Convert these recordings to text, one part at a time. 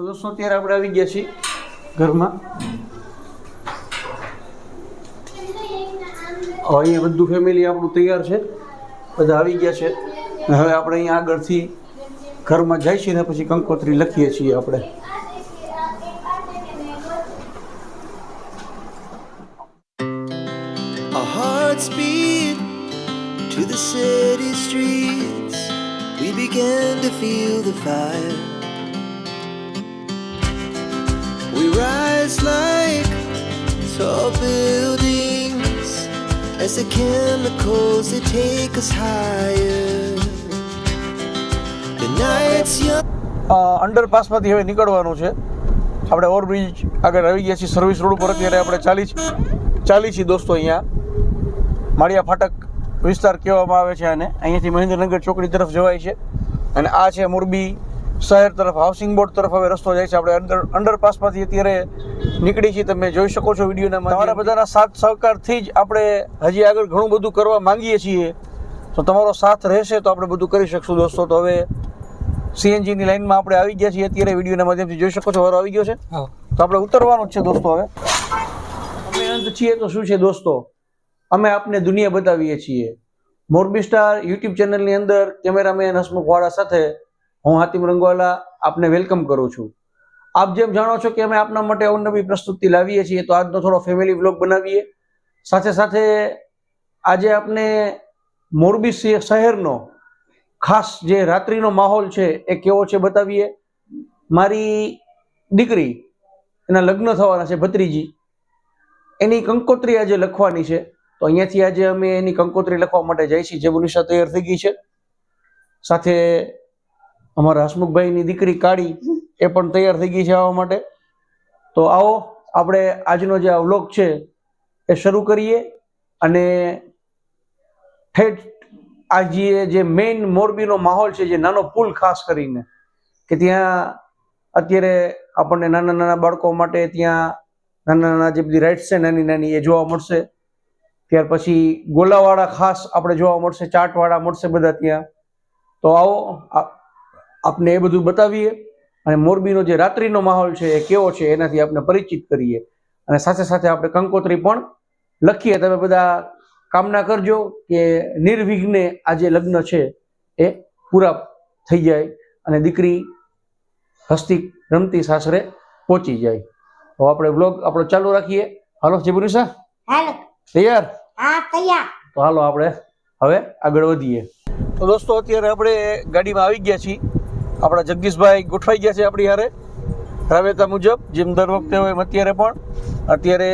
તો દોસ્તો, અત્યારે આપણે આવી ગયા છીએ ઘરમાં હવે અહીંયા બધું ફેમિલી આપણું તૈયાર છે બધા આવી ગયા છે હવે આપણે અહીંયા આગળથી ઘરમાં જાય છીએ ને પછી કંકોત્રી લખીએ છીએ આપણે to the city streets. We began to feel the fire. As the chemicals they take us higher. The night's young. અંડરપાસમાંથી હવે નીકળવાનું છે. આપણે ઓવરબ્રિજ આગળ આવી ગયા છીએ. સર્વિસ રોડ ઉપર અત્યારે આપણે ચાલી ચાલી છીએ દોસ્તો અહીંયા. માળિયા ફાટક વિસ્તાર કહેવામાં આવે છે અને અહીંયાથી મહેન્દ્રનગર ચોકડી તરફ જવાય છે. અને આ છે મોરબી શહેર તરફ હાઉસિંગ બોર્ડ તરફ હવે રસ્તો જાય છે. આપણે અંડર અંડરપાસમાંથી અત્યારે નીકળી છીએ. તમે જોઈ શકો છો વિડીયોના તમારા બધાના સાથ સહકારથી જ આપણે હજી આગળ ઘણું બધું કરવા માંગીએ છીએ. તો તમારો સાથ રહેશે તો આપણે બધું કરી શકશું દોસ્તો. તો હવે સીએનજીની લાઈનમાં આપણે આવી ગયા છીએ અત્યારે વિડીયોના માધ્યમથી. જોઈ શકો છો વારો આવી ગયો છે. તો આપણે ઉતરવાનું જ છે દોસ્તો હવે. અમે અંત છીએ તો શું છે દોસ્તો? અમે આપને દુનિયા બતાવીએ છીએ. મોરબી સ્ટાર યુટ્યુબ ચેનલની અંદર કેમેરામેન હસમુખ વાળા સાથે હું હાતિમ રંગવાલા આપને વેલકમ કરું છું. આપ જેમ જાણો છો કે અમે આપના માટે અવનવી પ્રસ્તુતિ લાવીએ છીએ, તો આજનો થોડો ફેમિલી વ્લોગ બનાવીએ. સાથે સાથે આજે આપને મોરબી શહેરનો ખાસ જે રાત્રિનો માહોલ છે એ કેવો છે બતાવીએ. મારી દીકરી, એના લગ્ન થવાના છે ભત્રીજી. એની કંકોત્રી આજે લખવાની છે. તો અહીંયાથી આજે અમે એની કંકોત્રી લખવા માટે જઈ છીએ, જે મુનિષા તૈયાર થઈ ગઈ છે. સાથે અમારા હસમુખભાઈની દીકરી કાળી એ પણ તૈયાર થઈ ગઈ છે આવવા માટે. તો આવો, આપણે આજનો જે આ વ્લોગ છે એ શરૂ કરીએ અને ઠેઠ આજે જે મેઇન મોરબીનો માહોલ છે, જે નાનો પુલ ખાસ કરીને, કે ત્યાં અત્યારે આપણને નાના નાના બાળકો માટે ત્યાં નાના નાના જે બધી રાઇડ્સ છે, નાની નાની એ જોવા મળશે. ત્યાર પછી ગોલાવાળા ખાસ આપણે જોવા મળશે ચાટવાળા મળશે બધા ત્યાં. તો આવો આપને એ બધું બતાવીએ. અને મોરબીનો જે રાત્રિનો માહોલ છે એ કેવો છે એનાથી આપણે પરિચિત કરીએ. અને સાથે સાથે આપણે કંકોત્રી પણ લખીએ. તમે બધા કામના કરજો કે નિર્વિઘ્ને આ જે લગ્ન છે એ પૂરા થઈ જાય અને દીકરી હસ્તી રમતી સાસરે પહોંચી જાય. તો આપણે બ્લોગ આપણો ચાલુ રાખીએ. હાલો હા તૈયાર. તો હાલો આપણે હવે આગળ વધીએ. તો દોસ્તો અત્યારે આપણે ગાડીમાં આવી ગયા છીએ. આપણા જગદીશભાઈ ગોઠવાઈ ગયા છે આપણી હારે. રાબેતા મુજબ, જેમ દર વખતે હોય અત્યારે પણ. અત્યારે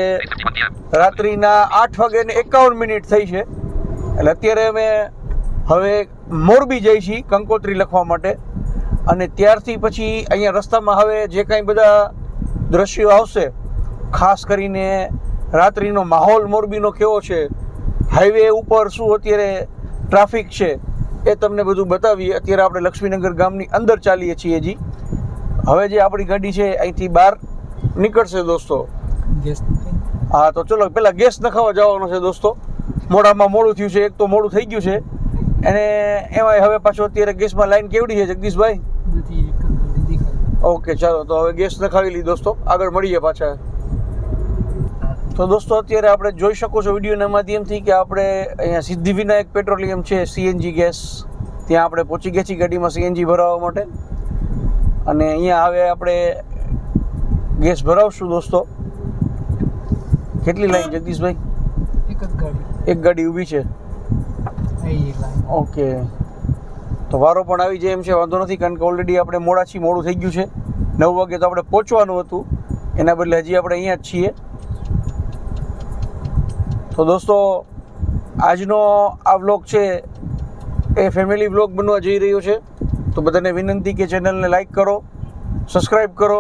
રાત્રિના આઠ વાગે ને એકાવન મિનિટ થઈ છે. એટલે અત્યારે અમે હવે મોરબી જઈ છીએ કંકોત્રી લખવા માટે. અને ત્યારથી પછી અહીંયા રસ્તામાં હવે જે કાંઈ બધા દ્રશ્યો આવશે, ખાસ કરીને રાત્રિનો માહોલ મોરબીનો કેવો છે? હાઈવે ઉપર શું અત્યારે ટ્રાફિક છે? એ તમને બધું બતાવીએ. અત્યારે આપણે લક્ષ્મીનગર ગામની અંદર ચાલીએ છીએ જી. હવે જે આપણી ગાડી છે અહીંથી બહાર નીકળશે દોસ્તો. હા તો ચલો પેલા ગેસ નખાવા જવાનો છે દોસ્તો. મોડામાં મોડું થયું છે એક તો મોડું થઈ ગયું છે. અને એમાંય હવે પાછો અત્યારે ગેસમાં લાઈન કેવડી છે જગદીશભાઈ? ઓકે ચાલો તો હવે ગેસ નખાવી લઈ દોસ્તો. આગળ મળીએ પાછા. તો દોસ્તો અત્યારે આપણે જોઈ શકો છો વિડીયોના માધ્યમથી કે આપણે અહીંયા સિદ્ધિવિનાયક પેટ્રોલિયમ છે સીએનજી ગેસ. ત્યાં આપણે પહોંચી ગયા છીએ ગાડીમાં સીએનજી ભરાવવા માટે. અને અહીંયા હવે આપણે ગેસ ભરાવશું દોસ્તો. કેટલી લાઈન જગદીશભાઈ? એક જ ગાડી. એક ગાડી ઊભી છે. લાઈન. ઓકે. તો વારો પણ આવી જાય એમ છે વાંધો નથી કારણ કે ઓલરેડી આપણે મોડા છીએ મોડું થઈ ગયું છે. નવ વાગે તો આપણે પહોંચવાનું હતું. એના બદલે હજી આપણે અહીંયા જ છીએ. તો દોસ્તો, આજનો આ વ્લોગ છે એ ફેમિલી વ્લોગ બનવા જઈ રહ્યો છે. તો બધાને વિનંતી કે ચેનલને લાઈક કરો સબસ્ક્રાઈબ કરો,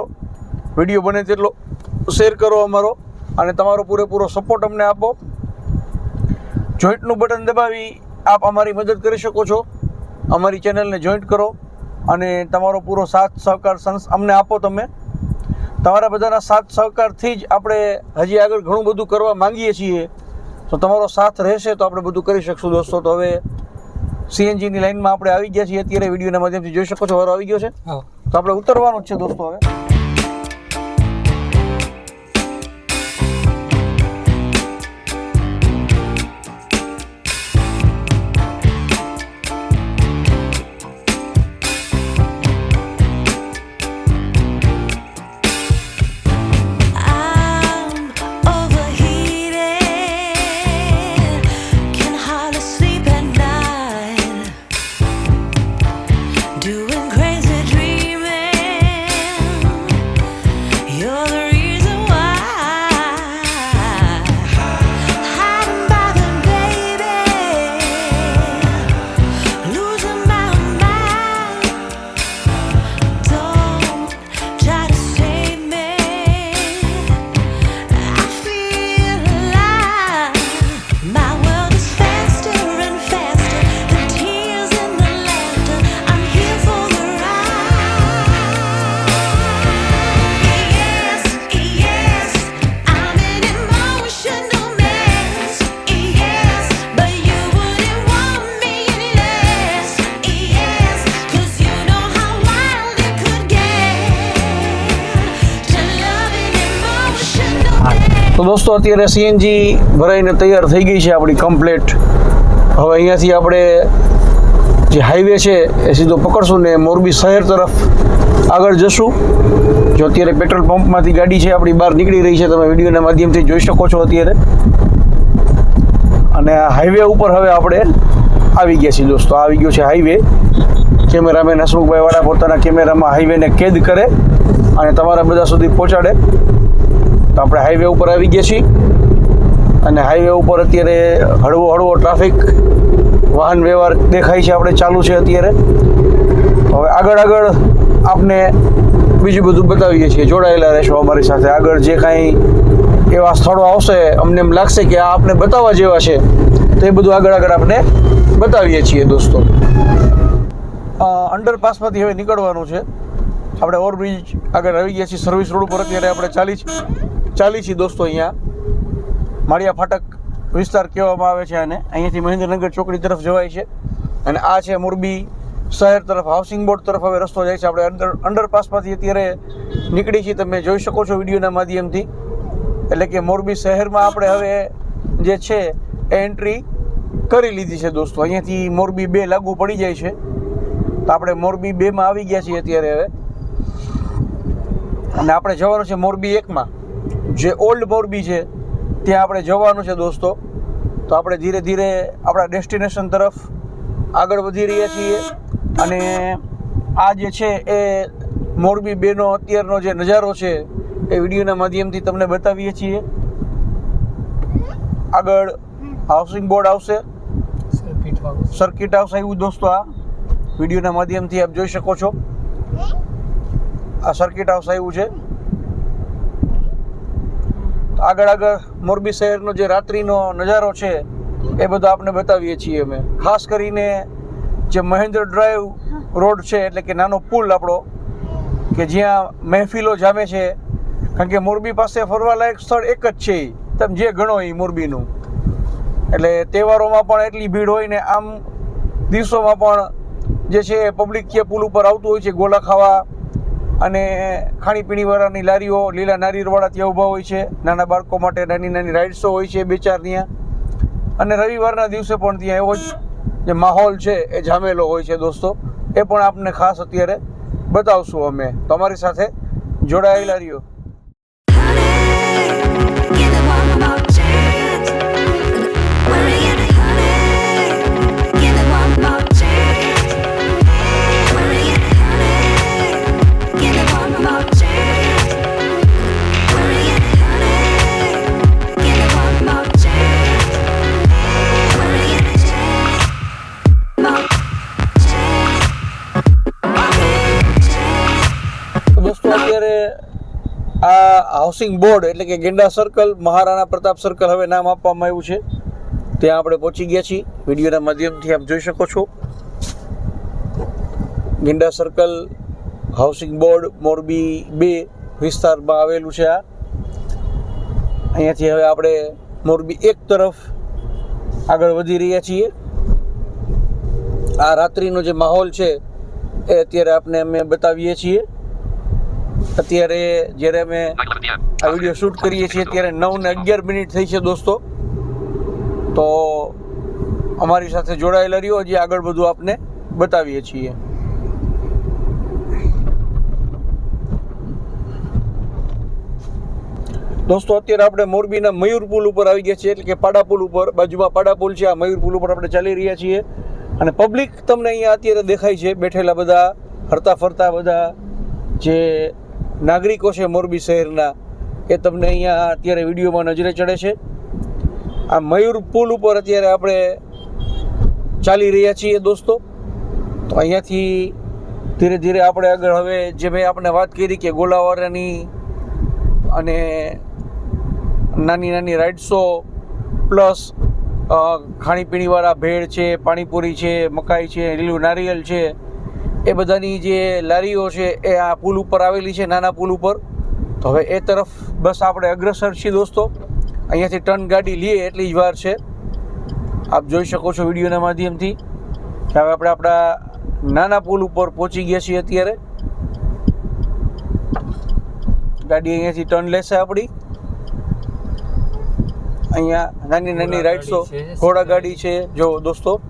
વીડિયો બને તેટલો શેર કરો અમારો અને તમારો પૂરેપૂરો સપોર્ટ અમને આપો. જોઈન્ટનું બટન દબાવી આપ અમારી મદદ કરી શકો છો. અમારી ચેનલને જોઈન્ટ કરો અને તમારો પૂરો સાથ સહકાર સંસ અમને આપો તમે. તમારા બધાના સાથ સહકારથી જ આપણે હજી આગળ ઘણું બધું કરવા માંગીએ છીએ. તો તમારો સાથ રહેશે તો આપણે બધું કરી શકશું દોસ્તો. તો હવે સીએનજીની લાઈનમાં આપણે આવી ગયા છીએ. અત્યારે વિડીયોના માધ્યમથી જોઈ શકો છો. વારો આવી ગયો છે. તો આપણે ઉતરવાનું જ છે દોસ્તો હવે. દોસ્તો, અત્યારે સીએનજી ભરાઈને તૈયાર થઈ ગઈ છે આપણી કમ્પ્લેટ હવે અહીંયાથી આપણે જે હાઈવે છે, એ સીધો પકડશું ને મોરબી શહેર તરફ આગળ જશું. જો અત્યારે પેટ્રોલ પંપમાંથી ગાડી છે, આપણી બહાર નીકળી રહી છે, તમે વિડીયોના માધ્યમથી જોઈ શકો છો અત્યારે. અને આ હાઈવે ઉપર હવે આપણે આવી ગયા છીએ દોસ્તો, આવી ગયો છે હાઈવે કેમેરામેન હસમુખભાઈ વાળા પોતાના કેમેરામાં હાઈવેને કેદ કરે અને તમારા બધા સુધી પહોંચાડે. તો આપણે હાઈવે ઉપર આવી ગયા છીએ. અને હાઈવે ઉપર અત્યારે હળવો હળવો ટ્રાફિક વાહન વ્યવહાર દેખાય છે આપણે ચાલુ છે અત્યારે. હવે આગળ આગળ આપને બીજું બધું બતાવીએ છીએ. જોડાયેલા રહેશો અમારી સાથે. આગળ જે કાંઈ એવા સ્થળો આવશે, અમને એમ લાગશે કે આ આપણે બતાવવા જેવા છે, તો એ બધું આગળ આગળ આપણે બતાવીએ છીએ દોસ્તો. અંડરપાસમાંથી હવે નીકળવાનું છે. આપણે ઓવરબ્રિજ આગળ આવી ગયા છીએ. સર્વિસ રોડ ઉપર અત્યારે આપણે ચાલી ચાલી છીએ દોસ્તો અહીંયા માળિયા ફાટક વિસ્તાર કહેવામાં આવે છે અને અહીંયાથી મહેન્દ્રનગર ચોકડી તરફ જવાય છે. અને આ છે મોરબી શહેર તરફ હાઉસિંગ બોર્ડ તરફ હવે રસ્તો જાય છે. આપણે અંડર અંડરપાસમાંથી અત્યારે નીકળી છીએ. તમે જોઈ શકો છો વિડીયોના માધ્યમથી. એટલે કે મોરબી શહેરમાં આપણે હવે જે છે એ એન્ટ્રી કરી લીધી છે દોસ્તો. અહીંયાથી મોરબી બે લાગુ પડી જાય છે. તો આપણે મોરબી બેમાં આવી ગયા છીએ અત્યારે હવે. અને આપણે જવાનું છે મોરબી એકમાં. જે ઓલ્ડ મોરબી છે ત્યાં આપણે જવાનું છે દોસ્તો. તો આપણે ધીરે ધીરે આપણા ડેસ્ટિનેશન તરફ આગળ વધી રહ્યા છીએ. અને આ જે છે એ મોરબી બેનો અત્યારનો જે નજારો છે એ વિડીયોના માધ્યમથી તમને બતાવીએ છીએ. આગળ હાઉસિંગ બોર્ડ આવશે. સર્કિટ આવશે એવું દોસ્તો આ. વિડીયોના માધ્યમથી આપ જોઈ શકો છો. આ સર્કિટ હાઉસ આવ્યું છે. આગળ આગળ મોરબી શહેરનો જે રાત્રિનો નજારો છે, એ બધો આપણે બતાવીએ છીએ અમે ખાસ કરીને જે મહેન્દ્ર ડ્રાઈવ રોડ છે, એટલે કે નાનો પુલ આપણો, કે જ્યાં મહેફિલો જામે છે, કારણ કે મોરબી પાસે ફરવાલાયક સ્થળ એક જ છે. તમે જે ગણો એ મોરબીનું એટલે તહેવારોમાં પણ એટલી ભીડ હોય ને આમ દિવસોમાં પણ જે છે પબ્લિક જે પુલ ઉપર આવતું હોય છે, ગોલા ખાવા અને ખાણીપીણીવાળાની લારીઓ, લીલા નારિયેળવાળા ત્યાં ઊભા હોય છે. નાના બાળકો માટે નાની નાની રાઇડ્સો હોય છે બે ચાર ત્યાં. અને રવિવારના દિવસે પણ ત્યાં એવો જ જે માહોલ છે એ જામેલો હોય છે દોસ્તો. એ પણ આપને ખાસ અત્યારે બતાવશું અમે. તમારી સાથે જોડાયેલા રહ્યો. હાઉસિંગ બોર્ડ એટલે કે ગેંડા સર્કલ મહારાણા પ્રતાપ સર્કલ હવે નામ આપવામાં આવ્યું છે. ત્યાં આપણે પહોંચી ગયા છીએ. વિડીયોના માધ્યમથી આપ જોઈ શકો છો. Genda circle housing board Morbi બે વિસ્તારમાં આવેલું છે આ. અહીંયાથી હવે આપણે મોરબી એક તરફ આગળ વધી રહ્યા છીએ. આ રાત્રિનો જે માહોલ છે એ અત્યારે આપને અમે બતાવીએ છીએ. અત્યારે જ્યારે અમે આ વીડિયો શૂટ કરીએ છીએ, ત્યારે નવ ને અગિયાર મિનિટ થઈ છે દોસ્તો. તો અમારી સાથે જોડાયેલા રહ્યો, હજી આગળ બધું આપને બતાવીએ છીએ. દોસ્તો, અત્યારે આપણે મોરબીના મયુર પુલ ઉપર આવી ગયા છીએ, એટલે કે પાડા પુલ ઉપર. બાજુમાં પાડા પુલ છે, આ મયુર પુલ ઉપર આપણે ચાલી રહ્યા છીએ. અને પબ્લિક તમને અહીંયા અત્યારે દેખાય છે, બેઠેલા બધા ફરતા ફરતા બધા જે નાગરિકો છે મોરબી શહેરના, એ તમને અહીંયા અત્યારે વિડીયોમાં નજરે ચડે છે. આ મયુર પુલ ઉપર અત્યારે આપણે ચાલી રહ્યા છીએ દોસ્તો. તો અહીંયાથી ધીરે ધીરે આપણે આગળ હવે જે મેં આપણે વાત કરી કે ગોલાવાળાની અને નાની નાની રાઇડ્સો પ્લસ ખાણીપીણીવાળા ભેળ છે, પાણીપુરી છે, મકાઈ છે, લીલું નારિયેલ છે એ બધાની જે લારીઓ છે એ આ પુલ ઉપર આવેલી છે નાના પુલ ઉપર. તો હવે એ તરફ બસ આપણે અગ્રસર છીએ દોસ્તો. અહીંયાથી ટર્ન ગાડી લઈએ એટલી જ વાર છે. આપ જોઈ શકો છો વિડીયોના માધ્યમથી કે હવે આપણે આપણા નાના પુલ ઉપર પહોંચી ગયા છીએ અત્યારે. ગાડી અહીંયાથી ટર્ન લેશે આપણી. અહીંયા નાની નાની રાઇડ્સો ઘોડા ગાડી છે. જો દોસ્તો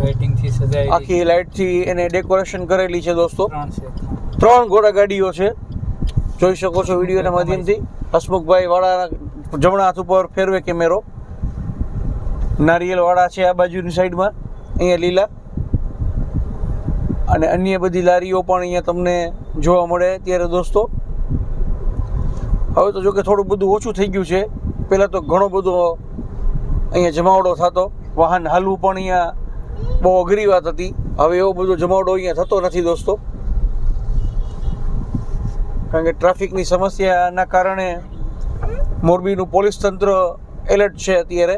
લાઇટિંગથી આખી લાઇટથી એને ડેકોરેશન કરેલી છે દોસ્તો. ત્રણ ઘોડા ગાડીઓ છે. જોઈ શકો છો વિડીયોના માધ્યમથી. હસમુખભાઈ વાળાના જમણા હાથ ઉપર ફેરવે કેમેરો. નારિયેલ વાળા છે આ બાજુની સાઈડમાં અહીંયા લીલા. અને અન્ય બધી લારીઓ પણ અહીંયા તમને જોવા મળે ત્યારે દોસ્તો. હવે તો જોકે થોડું બધું ઓછું થઈ ગયું છે. પહેલાં તો ઘણો બધો અહીંયા જમાવડો થતો. વાહન હાલવું પણ અહીંયા બહુ અઘરી વાત હતી. હવે એવો બધો જમાવડો અહીંયા થતો નથી દોસ્તો. કારણ કે ટ્રાફિકની સમસ્યાના કારણે મોરબીનું પોલીસ તંત્ર એલર્ટ છે અત્યારે.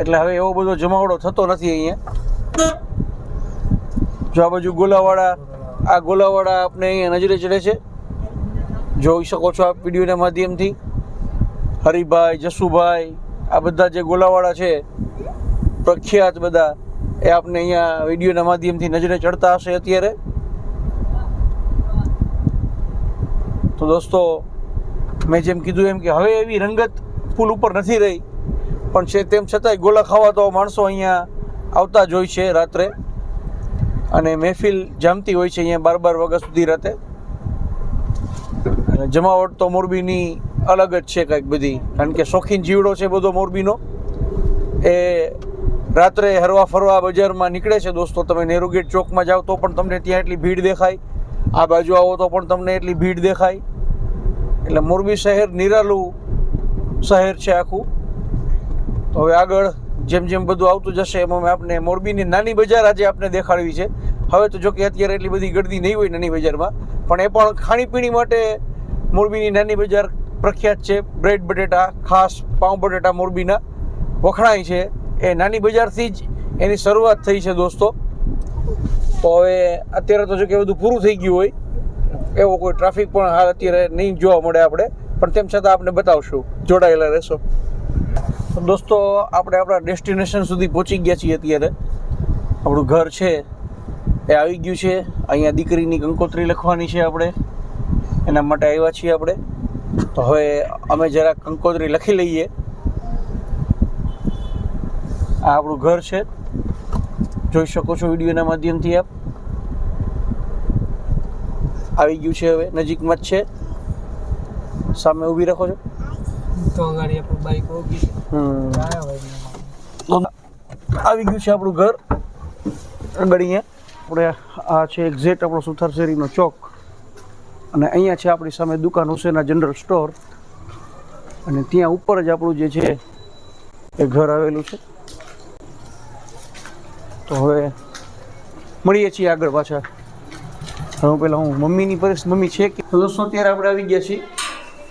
એટલે હવે એવો બધો જમાવડો થતો નથી અહીંયા. જો આ બાજુ ગોલાવાળા આ ગોલાવાળા આપને અહીંયા નજરે ચડે છે. જોઈ શકો છો આપ વિડીયોના માધ્યમથી. હરિભાઈ, જસુભાઈ, આ બધા જે ગોલાવાળા છે, પ્રખ્યાત બધા. એ આપને અહીંયા વિડીયોના માધ્યમથી નજરે ચડતા હશે અત્યારે. તો દોસ્તો, મેં જેમ કીધું એમ કે હવે એવી રંગત પુલ ઉપર નથી રહી, પણ છે તેમ છતાંય ગોલા ખાવા તો માણસો અહીંયા આવતા જ હોય છે રાત્રે. અને મહેફિલ જામતી હોય છે અહીંયા બાર બાર વાગ્યા સુધી રાતે. અને જમાવટ તો મોરબીની અલગ જ છે કંઈક બધી. કારણ કે શોખીન જીવડો છે બધો મોરબીનો. એ રાત્રે હરવા ફરવા બજારમાં નીકળે છે. દોસ્તો, તમે નેહરુ ગેટ ચોકમાં જાઓ તો પણ તમને ત્યાં એટલી ભીડ દેખાય. આ બાજુ આવો તો પણ તમને એટલી ભીડ દેખાય. એટલે મોરબી શહેર નિરાલું શહેર છે આખું. તો હવે આગળ જેમ જેમ બધું આવતું જશે એમ અમે આપણે મોરબીની નાની બજાર આજે આપણે દેખાડવી છે. હવે તો જોકે અત્યારે એટલી બધી ગળદી નહીં હોય નાની બજારમાં, પણ એ પણ ખાણીપીણી માટે મોરબીની નાની બજાર પ્રખ્યાત છે. બ્રેડ બટેટા, ખાસ પાઉં બટેટા મોરબીના વખણાય છે. એ નાની બજારથી જ એની શરૂઆત થઈ છે દોસ્તો. તો હવે અત્યારે તો જો કે બધું પૂરું થઈ ગયું હોય, એવો કોઈ ટ્રાફિક પણ હાલ અત્યારે નહીં જોવા મળે આપણે. પણ તેમ છતાં આપણે બતાવશું. જોડાયેલા રહેશો. દોસ્તો, આપણે આપણા ડેસ્ટિનેશન સુધી પહોંચી ગયા છીએ અત્યારે. આપણું ઘર છે, એ આવી ગયું છે. અહીંયા દીકરીની કંકોત્રી લખવાની છે આપણે. એના માટે આવ્યા છીએ આપણે. તો હવે અમે જરા કંકોત્રી લખી લઈએ. આ આપણું ઘર છે. જોઈ શકો છો વિડીયોના માધ્યમથી આપ. આવી ગયું છે હવે નજીકમાં જ છે. સામે ઊભી રાખો છો. તો ગાડી આપણું બાઈક. આવી ગયું છે આપણું ઘર. આગળ અહીંયા. આપણે આ છે એક્ઝેક્ટ આપણો સુથાર શેરીનો ચોક. અને અહીંયા છે આપણી સામે દુકાન હુસેના જનરલ સ્ટોર. અને ત્યાં ઉપર જ આપણું જે છે એ ઘર આવેલું છે. તો હવે મળીએ છીએ આગળ પાછા. હવે પહેલાં હું મમ્મીની પરિસ મમ્મી છે કે? દોસ્તો, અત્યારે આપણે આવી ગયા છીએ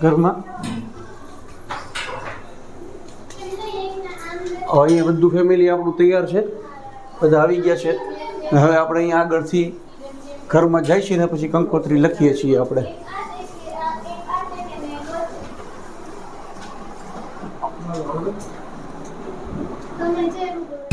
ઘરમાં. અહીંયા બધું ફેમિલી આપણું તૈયાર છે. બધા આવી ગયા છે. હવે આપણે અહીંયા આગળથી ઘરમાં જાય છીએ ને પછી કંકોત્રી લખીએ છીએ આપણે. I'm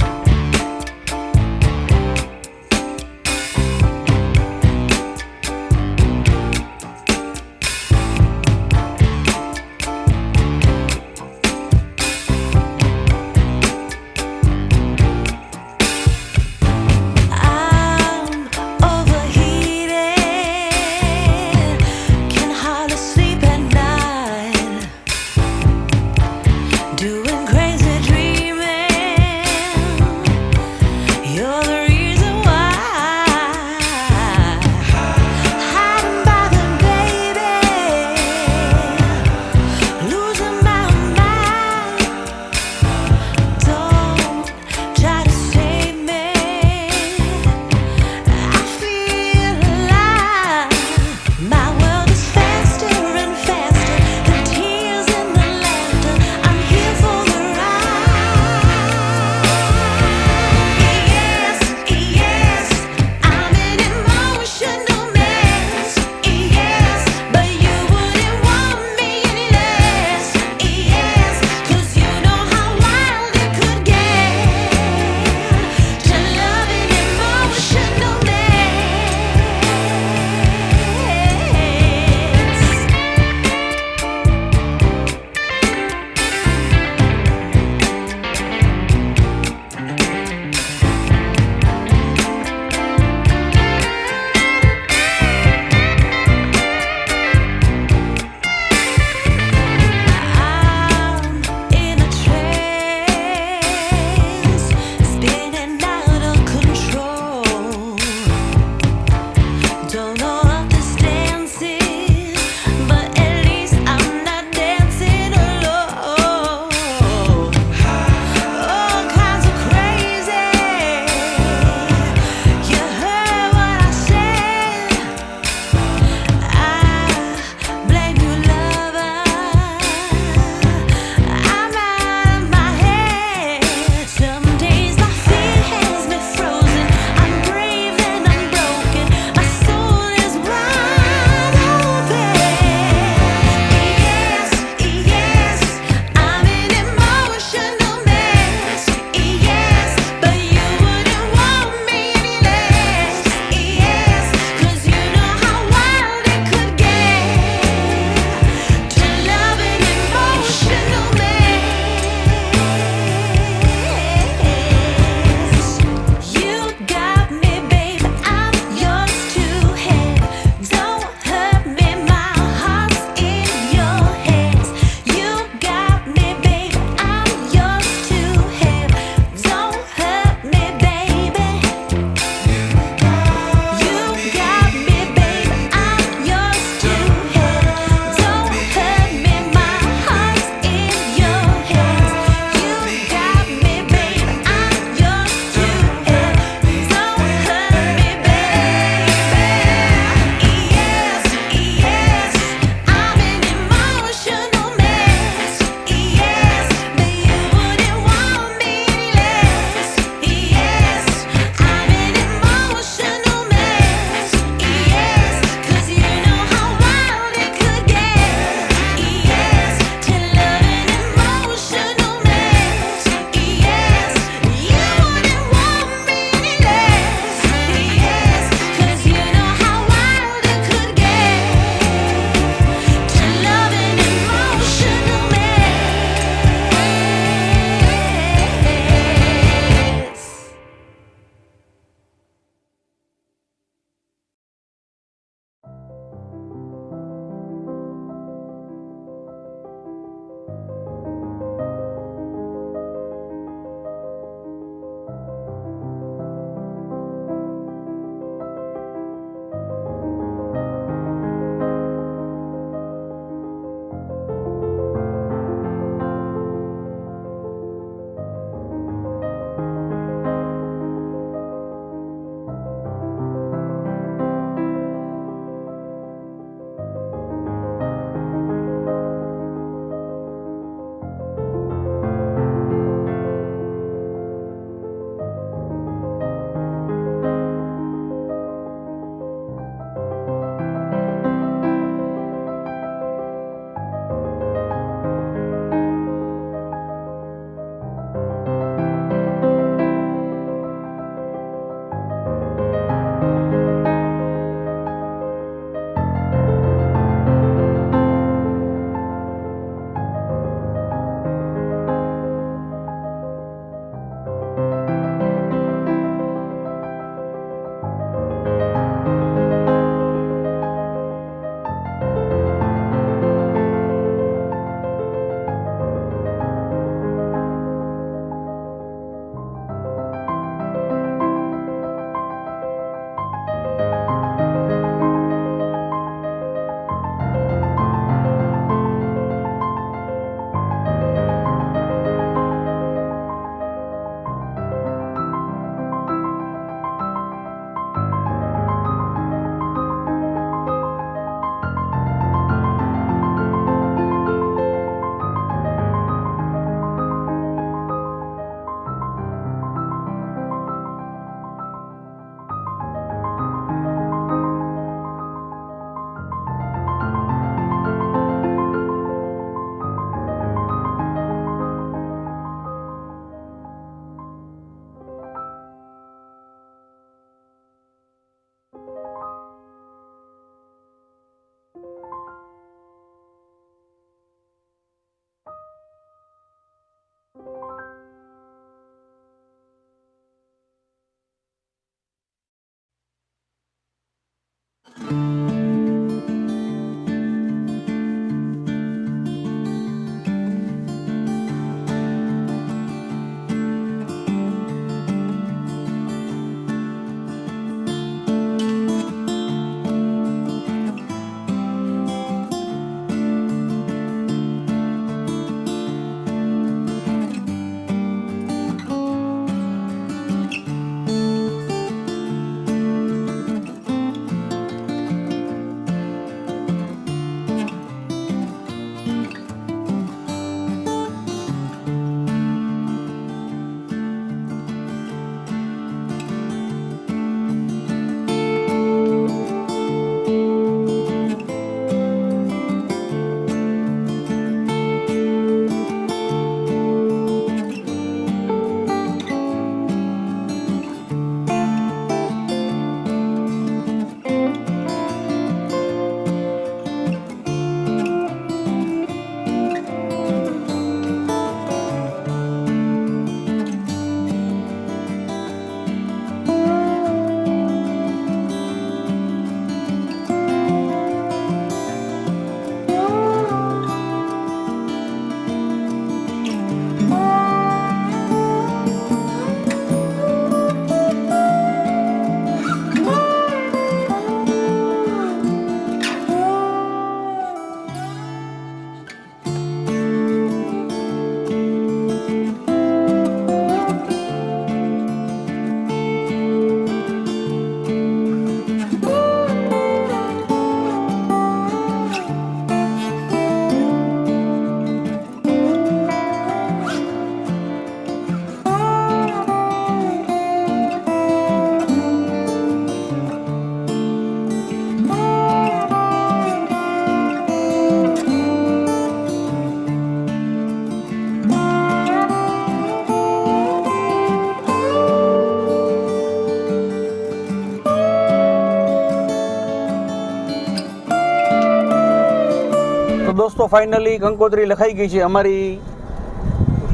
ફાઇનલી કંકોત્રી લખાઈ ગઈ છે. અમારી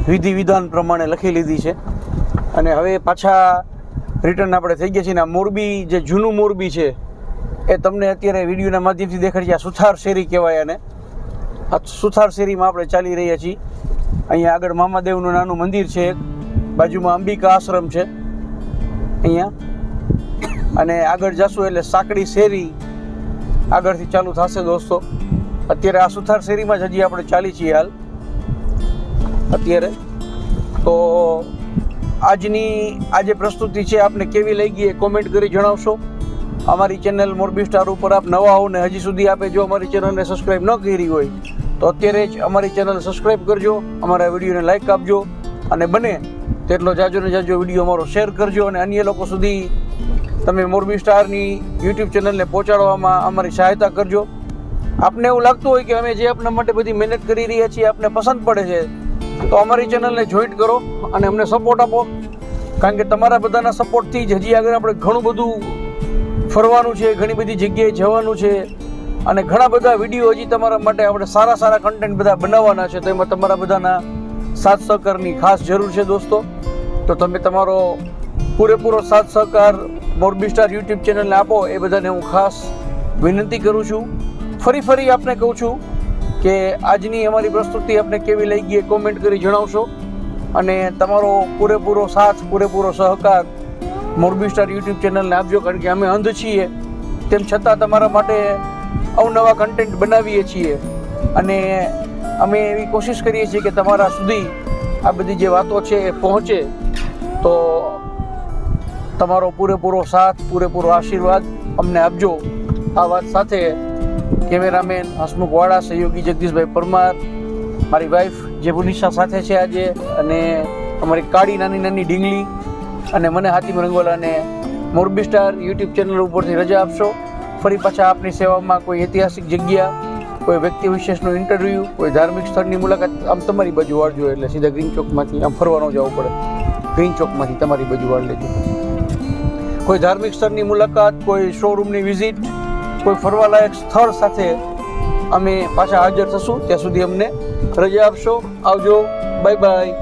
વિધિ વિધાન પ્રમાણે લખી લીધી છે. અને હવે પાછા રિટર્ન આપણે થઈ ગયા છીએ. ને આ મોરબી, જે જૂનું મોરબી છે, એ તમને અત્યારે વિડીયોના માધ્યમથી દેખાડી છે. આ સુથાર શેરી કહેવાય અને આ સુથાર શેરીમાં આપણે ચાલી રહ્યા છીએ. અહીંયા આગળ મામાદેવનું નાનું મંદિર છે બાજુમાં અંબિકા આશ્રમ છે. અહીંયા. અને આગળ જશું એટલે સાંકડી શેરી આગળથી ચાલુ થશે દોસ્તો. અત્યારે આ સુથાર શેરીમાં જ હજી આપણે ચાલી છીએ હાલ. અત્યારે. તો આજની આ જે પ્રસ્તુતિ છે આપને કેવી લઈ ગઈ એ કોમેન્ટ કરી જણાવશો. અમારી ચેનલ મોરબી સ્ટાર ઉપર આપ નવા હો ને હજી સુધી આપે જો અમારી ચેનલને સબસ્ક્રાઈબ ન કરી હોય, તો અત્યારે જ અમારી ચેનલ સબસ્ક્રાઈબ કરજો, અમારા વિડીયોને લાઇક આપજો, અને બને તેટલો જાજો ને જાજો વીડિયો અમારો શેર કરજો, અને અન્ય લોકો સુધી તમે મોરબી સ્ટારની યુટ્યુબ ચેનલને પહોંચાડવામાં અમારી સહાયતા કરજો. આપને એવું લાગતું હોય કે અમે જે આપના માટે બધી મહેનત કરી રહ્યા છીએ, આપને પસંદ પડે છે, તો અમારી ચેનલને જોઈન્ટ કરો અને અમને સપોર્ટ આપો. કારણ કે તમારા બધાના સપોર્ટથી જ હજી આગળ આપણે ઘણું બધું ફરવાનું છે, ઘણી બધી જગ્યાએ જવાનું છે અને ઘણા બધા વીડિયો હજી તમારા માટે આપણે સારા સારા કન્ટેન્ટ બધા બનાવવાના છે, તો એમાં તમારા બધાના સાથ સહકારની ખાસ જરૂર છે દોસ્તો. તો તમે તમારો પૂરેપૂરો સાથ સહકાર મોરબી સ્ટાર યુટ્યુબ ચેનલને આપો, એ બધાને હું ખાસ વિનંતી કરું છું. ફરી ફરી આપને કહું છું કે આજની અમારી પ્રસ્તુતિ આપને કેવી લઈ ગઈ કોમેન્ટ કરી જણાવશો. અને તમારો પૂરેપૂરો સાથ, પૂરેપૂરો સહકાર મોરબી સ્ટાર યુટ્યુબ ચેનલને આપજો, કારણ કે અમે અંધ છીએ. તેમ છતાં તમારા માટે અવનવા કન્ટેન્ટ બનાવીએ છીએ. અને અમે એવી કોશિશ કરીએ છીએ કે તમારા સુધી આ બધી જે વાતો છે એ પહોંચે. તો તમારો પૂરેપૂરો સાથ, પૂરેપૂરો આશીર્વાદ અમને આપજો. આ વાત સાથે કેમેરામેન હસમુખ વાળા, સહયોગી જગદીશભાઈ પરમાર, મારી વાઈફ જે પુનિશા સાથે છે આજે અને અમારી કાળી નાની નાની ડીંગલી અને મને હાતિમ રંગોલાને મોરબી સ્ટાર યુટ્યુબ ચેનલ ઉપરથી રજા આપશો. ફરી પાછા આપની સેવામાં કોઈ ઐતિહાસિક જગ્યા, કોઈ વ્યક્તિ વિશેષનું ઇન્ટરવ્યૂ કોઈ ધાર્મિક સ્થળની મુલાકાત, આમ તમારી બાજુ વાળજો એટલે સીધા ગ્રીન ચોકમાંથી આમ ફરવાનો જવું પડે. ગ્રીન ચોકમાંથી તમારી બાજુ વાળ લેજો કોઈ ધાર્મિક સ્થળની મુલાકાત, કોઈ શોરૂમની વિઝિટ કોઈ ફરવાલાયક સ્થળ સાથે અમે પાછા હાજર થશું. ત્યાં સુધી અમને રજા આપશો. આવજો. Bye bye